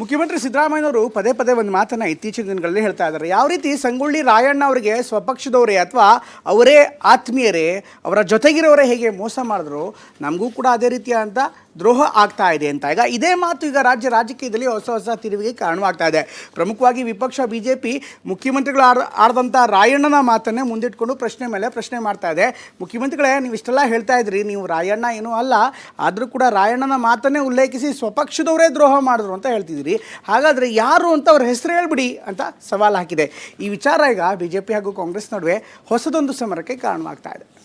ಮುಖ್ಯಮಂತ್ರಿ ಸಿದ್ದರಾಮಯ್ಯನವರು ಪದೇ ಪದೇ ಒಂದು ಮಾತನ್ನು ಇತ್ತೀಚಿನ ದಿನಗಳಲ್ಲಿ ಹೇಳ್ತಾ ಇದ್ದಾರೆ. ಯಾವ ರೀತಿ ಸಂಗೊಳ್ಳಿ ರಾಯಣ್ಣ ಅವರಿಗೆ ಸ್ವಪಕ್ಷದವರೇ ಅಥವಾ ಅವರೇ ಆತ್ಮೀಯರೇ, ಅವರ ಜೊತೆಗಿರೋರೇ ಹೇಗೆ ಮೋಸ ಮಾಡಿದ್ರು, ನಮಗೂ ಕೂಡ ಅದೇ ರೀತಿಯಾದಂಥ ದ್ರೋಹ ಆಗ್ತಾ ಇದೆ ಅಂತ. ಈಗ ಇದೇ ಮಾತು ಈಗ ರಾಜ್ಯ ರಾಜಕೀಯದಲ್ಲಿ ಹೊಸ ಹೊಸ ತಿರುವಿಗೆ ಕಾರಣವಾಗ್ತಾ ಇದೆ. ಪ್ರಮುಖವಾಗಿ ವಿಪಕ್ಷ ಬಿ ಜೆ ಪಿ ಮುಖ್ಯಮಂತ್ರಿಗಳು ಆಡ ಆಡಿದಂಥ ರಾಯಣ್ಣನ ಮಾತನ್ನೇ ಮುಂದಿಟ್ಕೊಂಡು ಪ್ರಶ್ನೆ ಮೇಲೆ ಪ್ರಶ್ನೆ ಮಾಡ್ತಾ ಇದೆ. ಮುಖ್ಯಮಂತ್ರಿಗಳೇ, ನೀವು ಇಷ್ಟೆಲ್ಲ ಹೇಳ್ತಾ ಇದ್ರಿ. ನೀವು ರಾಯಣ್ಣ ಏನೂ ಅಲ್ಲ. ಆದರೂ ಕೂಡ ರಾಯಣ್ಣನ ಮಾತನ್ನೇ ಉಲ್ಲೇಖಿಸಿ ಸ್ವಪಕ್ಷದವರೇ ದ್ರೋಹ ಮಾಡಿದ್ರು ಅಂತ ಹೇಳ್ತಿದ್ದೀರಿ. ಹಾಗಾದರೆ ಯಾರು ಅಂತ ಅವ್ರ ಹೆಸರು ಹೇಳ್ಬಿಡಿ ಅಂತ ಸವಾಲು ಹಾಕಿದೆ. ಈ ವಿಚಾರ ಈಗ ಬಿ ಜೆ ಪಿ ಹಾಗೂ ಕಾಂಗ್ರೆಸ್ ನಡುವೆ ಹೊಸದೊಂದು ಸಮರಕ್ಕೆ ಕಾರಣವಾಗ್ತಾ ಇದೆ.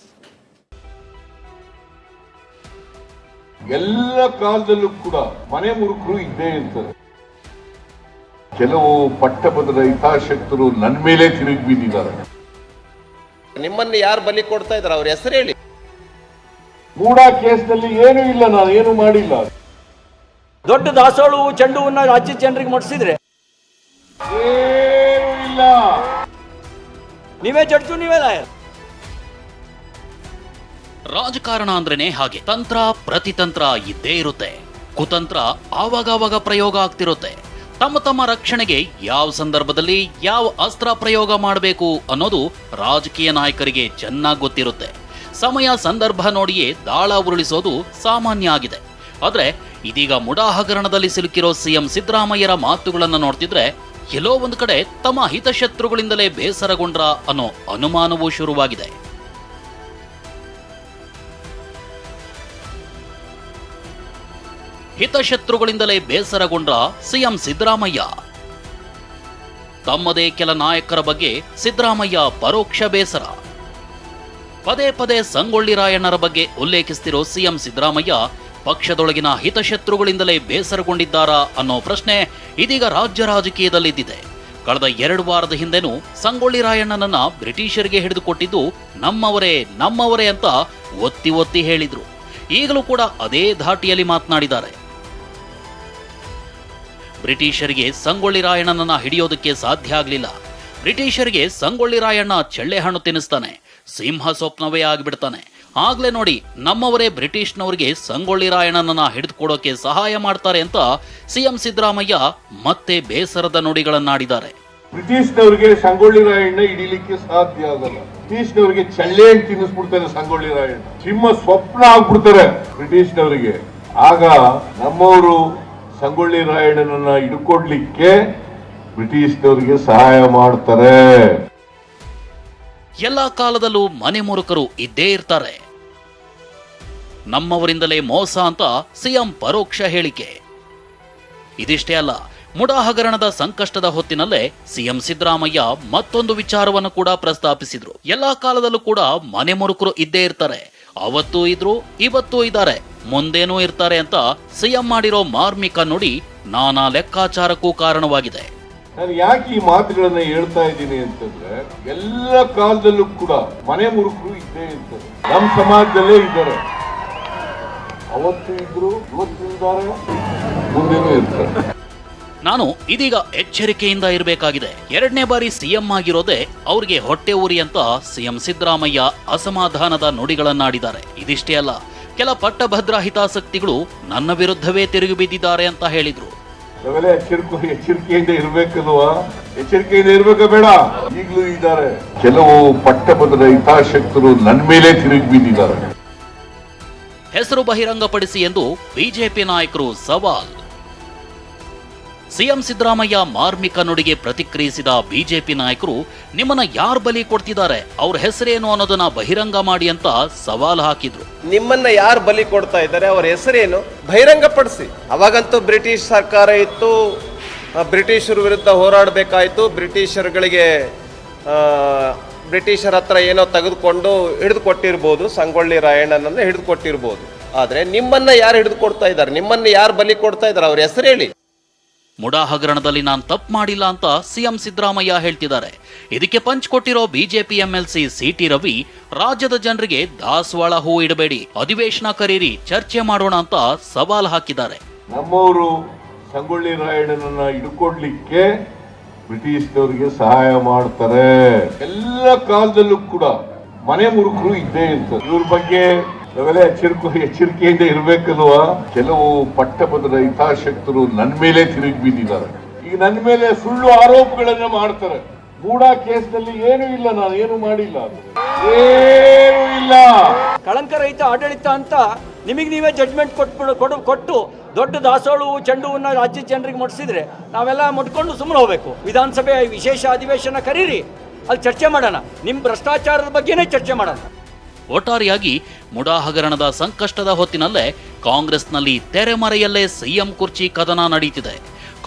ಎಲ್ಲ ಕಾಲದಲ್ಲೂ ಕೂಡ ಮನೆ ಮುರುಕರು ಇದ್ದೇ ಇರ್ತಾರೆ. ಕೆಲವು ಪಟ್ಟಭದ್ರ ಹಿತಾಸಕ್ತರು ನನ್ನ ಮೇಲೆ ತಿರುಗಿ ಬಿದ್ದಿದ್ದಾರೆ ನಿಮ್ಮನ್ನು ಯಾರು ಬಲಿ ಕೊಡ್ತಾ ಇದ್ದಾರೆ? ಅವ್ರ ಹೆಸರು ಹೇಳಿ. ಗೂಢ ಕೇಸ್ನಲ್ಲಿ ಏನೂ ಇಲ್ಲ ನಾನು ಏನು ಮಾಡಿಲ್ಲ. ದೊಡ್ಡ ದಾಸೋಳು ಚೆಂಡು ಹೂವನ್ನ ರಾಜ್ಯದ ಜನರಿಗೆ ಮುಟ್ಟಿಸಿದ್ರೆ ಏನೂ ಇಲ್ಲ. ನೀವೇ ಜಡ್ಜು ನೀವೇ ಲಾಯರ್. ರಾಜಕಾರಣ ಅಂದ್ರೇನೆ ಹಾಗೆ. ತಂತ್ರ ಪ್ರತಿತಂತ್ರ ಇದ್ದೇ ಇರುತ್ತೆ. ಕುತಂತ್ರ ಆವಾಗವಾಗ ಪ್ರಯೋಗ ಆಗ್ತಿರುತ್ತೆ. ತಮ್ಮ ತಮ್ಮ ರಕ್ಷಣೆಗೆ ಯಾವ ಸಂದರ್ಭದಲ್ಲಿ ಯಾವ ಅಸ್ತ್ರ ಪ್ರಯೋಗ ಮಾಡಬೇಕು ಅನ್ನೋದು ರಾಜಕೀಯ ನಾಯಕರಿಗೆ ಚೆನ್ನಾಗಿ ಗೊತ್ತಿರುತ್ತೆ. ಸಮಯ ಸಂದರ್ಭ ನೋಡಿಯೇ ದಾಳ ಉರುಳಿಸೋದು ಸಾಮಾನ್ಯ ಆಗಿದೆ. ಆದ್ರೆ ಇದೀಗ ಮುಡಾ ಹಗರಣದಲ್ಲಿ ಸಿಲುಕಿರೋ ಸಿಎಂ ಸಿದ್ದರಾಮಯ್ಯರ ಮಾತುಗಳನ್ನು ನೋಡ್ತಿದ್ರೆ ಎಲ್ಲೋ ಒಂದು ಕಡೆ ತಮ್ಮ ಹಿತಶತ್ರುಗಳಿಂದಲೇ ಬೇಸರಗೊಂಡ್ರ ಅನ್ನೋ ಅನುಮಾನವೂ ಶುರುವಾಗಿದೆ. ಹಿತಶತ್ರುಗಳಿಂದಲೇ ಬೇಸರಗೊಂಡ ಸಿಎಂ ಸಿದ್ದರಾಮಯ್ಯ. ತಮ್ಮದೇ ಕೆಲ ನಾಯಕರ ಬಗ್ಗೆ ಸಿದ್ದರಾಮಯ್ಯ ಪರೋಕ್ಷ ಬೇಸರ. ಪದೇ ಪದೇ ಸಂಗೊಳ್ಳಿ ರಾಯಣ್ಣರ ಬಗ್ಗೆ ಉಲ್ಲೇಖಿಸ್ತಿರೋ ಸಿಎಂ ಸಿದ್ದರಾಮಯ್ಯ ಪಕ್ಷದೊಳಗಿನ ಹಿತಶತ್ರುಗಳಿಂದಲೇ ಬೇಸರಗೊಂಡಿದ್ದಾರಾ ಅನ್ನೋ ಪ್ರಶ್ನೆ ಇದೀಗ ರಾಜ್ಯ ರಾಜಕೀಯದಲ್ಲಿದ್ದಿದೆ. ಕಳೆದ ಎರಡು ವಾರದ ಹಿಂದೆನೂ ಸಂಗೊಳ್ಳಿ ರಾಯಣ್ಣನನ್ನ ಬ್ರಿಟಿಷರಿಗೆ ಹಿಡಿದುಕೊಟ್ಟಿದ್ದು ನಮ್ಮವರೇ ನಮ್ಮವರೇ ಅಂತ ಒತ್ತಿ ಒತ್ತಿ ಹೇಳಿದ್ರು. ಈಗಲೂ ಕೂಡ ಅದೇ ಧಾಟಿಯಲ್ಲಿ ಮಾತನಾಡಿದ್ದಾರೆ. ಬ್ರಿಟಿಷರಿಗೆ ಸಂಗೊಳ್ಳಿ ರಾಯಣ್ಣನನ್ನ ಹಿಡಿಯೋದಕ್ಕೆ ಸಾಧ್ಯ ಆಗ್ಲಿಲ್ಲ. ಬ್ರಿಟಿಷರಿಗೆ ಸಂಗೊಳ್ಳಿ ರಾಯಣ್ಣ ಚಳ್ಳೆ ಹಣ್ಣು ತಿನ್ನಿಸ್ತಾನೆ. ಸಿಂಹ ಸ್ವಪ್ನವೇ ಆಗಿಬಿಡ್ತಾನೆ. ಆಗ್ಲೇ ನೋಡಿ, ನಮ್ಮವರೇ ಬ್ರಿಟಿಷ್ನವರಿಗೆ ಸಂಗೊಳ್ಳಿ ರಾಯಣ್ಣನನ್ನ ಹಿಡಿದುಕೊಡೋಕೆ ಸಹಾಯ ಮಾಡ್ತಾರೆ ಅಂತ ಸಿಎಂ ಸಿದ್ದರಾಮಯ್ಯ ಮತ್ತೆ ಬೇಸರದ ನುಡಿಗಳನ್ನಾಡಿದ್ದಾರೆ. ಬ್ರಿಟಿಷ್ನವರಿಗೆ ಸಂಗೊಳ್ಳಿ ರಾಯಣ್ಣ ಹಿಡಿಲಿಕ್ಕೆ ಸಾಧ್ಯ ಆಗಲ್ಲ. ಬ್ರಿಟಿಷ್ನವರಿಗೆ ಚಳ್ಳೆ ತಿನ್ನಿಸ್ಬಿಡ್ತಾರೆ ಸಂಗೊಳ್ಳಿ ರಾಯಣ್ಣ. ಸಿಂಹ ಸ್ವಪ್ನ ಆಗ್ಬಿಡ್ತಾರೆ ಬ್ರಿಟಿಷ್ನವರಿಗೆ. ಆಗ ನಮ್ಮವರು ಸಂಗೊಳ್ಳಿ ರಾಯಣ್ಣನನ್ನ ಹಿಡ್ಕೊಡ್ಲಿಕ್ಕೆ ಬ್ರಿಟಿಷ್ನವರಿಗೆ ಸಹಾಯ ಮಾಡ್ತಾರೆ. ಎಲ್ಲಾ ಕಾಲದಲ್ಲೂ ಮನೆ ಮುರುಕರು ಇದ್ದೇ ಇರ್ತಾರೆ. ನಮ್ಮವರಿಂದಲೇ ಮೋಸ ಅಂತ ಸಿಎಂ ಪರೋಕ್ಷ ಹೇಳಿಕೆ. ಇದಿಷ್ಟೇ ಅಲ್ಲ, ಮುಡಾಹಗರಣದ ಸಂಕಷ್ಟದ ಹೊತ್ತಿನಲ್ಲೇ ಸಿಎಂ ಸಿದ್ದರಾಮಯ್ಯ ಮತ್ತೊಂದು ವಿಚಾರವನ್ನು ಕೂಡ ಪ್ರಸ್ತಾಪಿಸಿದ್ರು. ಎಲ್ಲಾ ಕಾಲದಲ್ಲೂ ಕೂಡ ಮನೆ ಮುರುಕರು ಇದ್ದೇ ಇರ್ತಾರೆ. ಅವತ್ತೂ ಇದ್ರು, ಇವತ್ತೂ ಇದ್ದಾರೆ. ಮುಂದೇನೂ ಇರ್ತಾರೆ ಅಂತ ಸಿಎಂ ಮಾಡಿರೋ ಮಾರ್ಮಿಕ ನುಡಿ ನಾನಾ ಲೆಕ್ಕಾಚಾರಕ್ಕೂ ಕಾರಣವಾಗಿದೆ. ನಾನು ಯಾಕೆ ಈ ಮಾತುಗಳನ್ನ ಹೇಳ್ತಾ ಇದ್ದೀನಿ ಅಂತಂದ್ರೆ ಎಲ್ಲ ಕಾಲದಲ್ಲೂ ಕೂಡ ಮನೆ ಮುರುಕರು ಇದ್ದೇ ಇರ್ತಾರೆ. ನಮ್ಮ ಸಮಾಜದಲ್ಲೇ ಇದ್ದಾರೆ. ಅವತ್ತು ಇದ್ರು ಇವತ್ತು ಇದ್ದಾರೆ ಮುಂದೇನೂ ಇರ್ತಾರೆ. ನಾನು ಇದೀಗ ಎಚ್ಚರಿಕೆಯಿಂದ ಇರಬೇಕಾಗಿದೆ. ಎರಡನೇ ಬಾರಿ ಸಿಎಂ ಆಗಿರೋದೇ ಅವ್ರಿಗೆ ಹೊಟ್ಟೆ ಉರಿ ಅಂತ ಸಿಎಂ ಸಿದ್ದರಾಮಯ್ಯ ಅಸಮಾಧಾನದ ನುಡಿಗಳನ್ನಾಡಿದ್ದಾರೆ. ಇದಿಷ್ಟೇ ಅಲ್ಲ ಕೆಲ ಪಟ್ಟಭದ್ರ ಹಿತಾಸಕ್ತಿಗಳು ನನ್ನ ವಿರುದ್ಧವೇ ತಿರುಗಿ ಬಿದ್ದಿದ್ದಾರೆ ಅಂತ ಹೇಳಿದ್ರು. ನಾವೆಲ್ಲ ಎಚ್ಚರಿಕೆ ಎಚ್ಚರಿಕೆಯಿಂದ ಇರ್ಬೇಕಲ್ವಾ? ಎಚ್ಚರಿಕೆಯಿಂದ ಇರ್ಬೇಕಾ ಬೇಡ. ಈಗಲೂ ಇದ್ದಾರೆ. ಕೆಲವು ಪಟ್ಟಭದ್ರ ಹಿತಾಸಕ್ತರು ನನ್ನ ಮೇಲೆ ತಿರುಗಿ ಬಿದ್ದಿದ್ದಾರೆ. ಹೆಸರು ಬಹಿರಂಗಪಡಿಸಿ ಎಂದು ಬಿಜೆಪಿ ನಾಯಕರು ಸವಾಲ್. ಸಿಎಂ ಸಿದ್ದರಾಮಯ್ಯ ಮಾರ್ಮಿಕ ನುಡಿಗೆ ಪ್ರತಿಕ್ರಿಯಿಸಿದ ಬಿಜೆಪಿ ನಾಯಕರು ನಿಮ್ಮನ್ನ ಯಾರು ಬಲಿ ಕೊಡ್ತಿದ್ದಾರೆ? ಅವ್ರ ಹೆಸರೇನು ಅನ್ನೋದನ್ನ ಬಹಿರಂಗ ಮಾಡಿ ಅಂತ ಸವಾಲು ಹಾಕಿದ್ರು. ನಿಮ್ಮನ್ನ ಯಾರು ಬಲಿ ಕೊಡ್ತಾ ಇದ್ದಾರೆ? ಅವ್ರ ಹೆಸರೇನು? ಬಹಿರಂಗಪಡಿಸಿ ಅವಾಗಂತೂ ಬ್ರಿಟಿಷ್ ಸರ್ಕಾರ ಇತ್ತು. ಬ್ರಿಟಿಷರ ವಿರುದ್ಧ ಹೋರಾಡಬೇಕಾಯ್ತು. ಬ್ರಿಟಿಷರುಗಳಿಗೆ ಬ್ರಿಟಿಷರ ಹತ್ರ ಏನೋ ತೆಗೆದುಕೊಂಡು ಹಿಡಿದು ಕೊಟ್ಟಿರ್ಬೋದು ಸಂಗೊಳ್ಳಿ ರಾಯಣ್ಣನನ್ನು ಹಿಡಿದು ಕೊಟ್ಟಿರ್ಬೋದು ಆದರೆ ನಿಮ್ಮನ್ನ ಯಾರು ಹಿಡಿದು ಕೊಡ್ತಾ ಇದ್ದಾರೆ? ನಿಮ್ಮನ್ನ ಯಾರು ಬಲಿ ಕೊಡ್ತಾ ಇದ್ದಾರೆ? ಅವ್ರ ಹೆಸರು ಹೇಳಿ. ಮುಡಾ ಹಗರಣದಲ್ಲಿ ನಾನು ತಪ್ಪು ಮಾಡಿಲ್ಲ ಅಂತ ಸಿಎಂ ಸಿದ್ದರಾಮಯ್ಯ ಹೇಳ್ತಿದ್ದಾರೆ. ಇದಕ್ಕೆ ಪಂಚ್ ಕೊಟ್ಟಿರೋ ಬಿಜೆಪಿ ಎಂಎಲ್ಸಿ ಸಿಟಿ ರವಿ, ರಾಜ್ಯದ ಜನರಿಗೆ ದಾಸವಾಳ ಹೂ ಇಡಬೇಡಿ, ಅಧಿವೇಶನ ಕರೀರಿ, ಚರ್ಚೆ ಮಾಡೋಣ ಅಂತ ಸವಾಲು ಹಾಕಿದ್ದಾರೆ. ನಮ್ಮವರು ಸಂಗೊಳ್ಳಿ ರಾಯಣ್ಣನನ್ನ ಹಿಡ್ಕೊಡ್ಲಿಕ್ಕೆ ಬ್ರಿಟಿಷ್ನವರಿಗೆ ಸಹಾಯ ಮಾಡ್ತಾರೆ. ಎಲ್ಲ ಕಾಲದಲ್ಲೂ ಕೂಡ ಮನೆ ಮುರುಕರು ಇದ್ದೇ ಇರ್ತಾರೆ ಇವ್ರ ಬಗ್ಗೆ ನಾವೆಲ್ಲ ಎಚ್ಚರಿಕೆ ಎಚ್ಚರಿಕೆಯಿಂದ ಇರ್ಬೇಕಲ್ವಾ ಕೆಲವು ಪಟ್ಟಭದ್ರ ಹಿತಾಸಕ್ತರು ನನ್ನ ಮೇಲೆ ತಿರುಗಿ ಬಿದ್ದಿದ್ದಾರೆ ಈಗ ನನ್ನ ಮೇಲೆ ಸುಳ್ಳು ಆರೋಪಗಳನ್ನ ಮಾಡ್ತಾರೆ. ಮೂಡಾ ಕೇಸ್ನಲ್ಲಿ ಏನೂ ಇಲ್ಲ, ನಾನು ಏನು ಮಾಡಿಲ್ಲ. ಏನು ಇಲ್ಲ. ಕಳಂಕ ರಹಿತ ಆಡಳಿತ ಅಂತ ನಿಮಗೆ ನೀವೇ ಜಡ್ಜ್ಮೆಂಟ್ ಕೊಟ್ಬಿಡು ಕೊಡು ಕೊಟ್ಟು ದೊಡ್ಡ ದಾಸೋಳು ಚೆಂಡು ಹೂವನ್ನ ರಾಜ್ಯದ ಜನರಿಗೆ ಮುಟ್ಟಿಸಿದ್ರೆ ನಾವೆಲ್ಲ ಮುಟ್ಕೊಂಡು ಸುಮ್ಮನೆ ಹೋಗ್ಬೇಕು. ವಿಧಾನಸಭೆ ವಿಶೇಷ ಅಧಿವೇಶನ ಕರೀರಿ. ಅಲ್ಲಿ ಚರ್ಚೆ ಮಾಡೋಣ. ನಿಮ್ಮ ಭ್ರಷ್ಟಾಚಾರದ ಬಗ್ಗೆನೇ ಚರ್ಚೆ ಮಾಡೋಣ. ಒಟ್ಟಾರೆಯಾಗಿ ಮುಡಾ ಹಗರಣದ ಸಂಕಷ್ಟದ ಹೊತ್ತಿನಲ್ಲೇ ಕಾಂಗ್ರೆಸ್ನಲ್ಲಿ ತೆರೆಮರೆಯಲ್ಲೇ ಸಿಎಂ ಕುರ್ಚಿ ಕದನ ನಡೆಯುತ್ತಿದೆ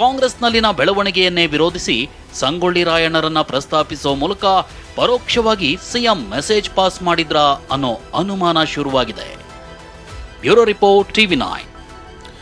ಕಾಂಗ್ರೆಸ್ನಲ್ಲಿನ ಬೆಳವಣಿಗೆಯನ್ನೇ ವಿರೋಧಿಸಿ ಸಂಗೊಳ್ಳಿ ರಾಯಣ್ಣರನ್ನ ಪ್ರಸ್ತಾಪಿಸುವ ಮೂಲಕ ಪರೋಕ್ಷವಾಗಿ ಸಿಎಂ ಮೆಸೇಜ್ ಪಾಸ್ ಮಾಡಿದ್ರಾ ಅನ್ನೋ ಅನುಮಾನ ಶುರುವಾಗಿದೆ. Bureau report TV nine.